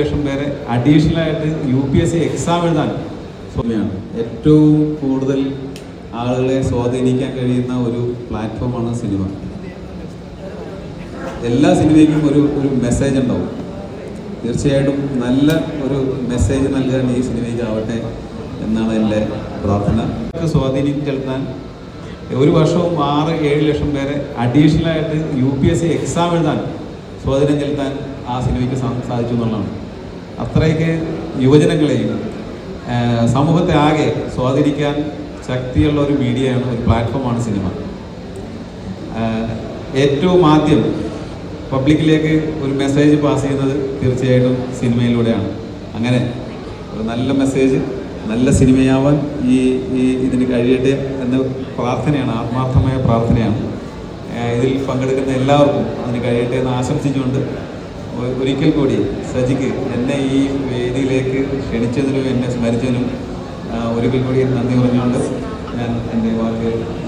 ലക്ഷം പേരെ അഡീഷണൽ ആയിട്ട് U P S C exam എഴുതാൻ സ്വാമിയാണ്. ഏറ്റവും കൂടുതൽ ആളുകളെ സ്വാധീനിക്കാൻ കഴിയുന്ന ഒരു പ്ലാറ്റ്ഫോമാണ് സിനിമ എല്ലാ സിനിമയ്ക്കും ഒരു ഒരു മെസ്സേജ് ഉണ്ടാവും. തീർച്ചയായിട്ടും നല്ല ഒരു മെസ്സേജ് നൽകാൻ ഈ സിനിമയ്ക്ക് ആവട്ടെ എന്നാണ് എന്റെ പ്രാർത്ഥന. സ്വാധീനിക്കാൻ ഒരു വർഷവും ആറ് ഏഴ് ലക്ഷം പേരെ അഡീഷണൽ ആയിട്ട് U P S C exam എഴുതാൻ സ്വാധീനം ചെലുത്താൻ ആ സിനിമയ്ക്ക് സാധിച്ചു എന്നുള്ളതാണ്. അത്രയ്ക്ക് യുവജനങ്ങളെയും സമൂഹത്തെ ആകെ സ്വാധീനിക്കാൻ ശക്തിയുള്ള ഒരു മീഡിയയാണ് ഒരു പ്ലാറ്റ്ഫോമാണ് സിനിമ. ഏറ്റവും ആദ്യം പബ്ലിക്കിലേക്ക് ഒരു മെസ്സേജ് പാസ് ചെയ്യുന്നത് തീർച്ചയായിട്ടും സിനിമയിലൂടെയാണ്. അങ്ങനെ ഒരു നല്ല മെസ്സേജ് നല്ല സിനിമയാവാൻ ഈ ഈ ഇതിന് കഴിയട്ടെ എന്ന പ്രാർത്ഥനയാണ് ആത്മാർത്ഥമായ പ്രാർത്ഥനയാണ്. ഇതിൽ പങ്കെടുക്കുന്ന എല്ലാവർക്കും അതിന് കഴിയട്ടെ എന്ന് ആശംസിച്ചുകൊണ്ട് ഒരിക്കൽ കൂടി സജിക്ക് എന്നെ ഈ വേദിയിലേക്ക് ക്ഷണിച്ചതിനും എന്നെ സ്മരിച്ചതിനും ഒരിക്കൽ കൂടി നന്ദി പറഞ്ഞുകൊണ്ട് ഞാൻ എന്റെ വാക്ക് ആ,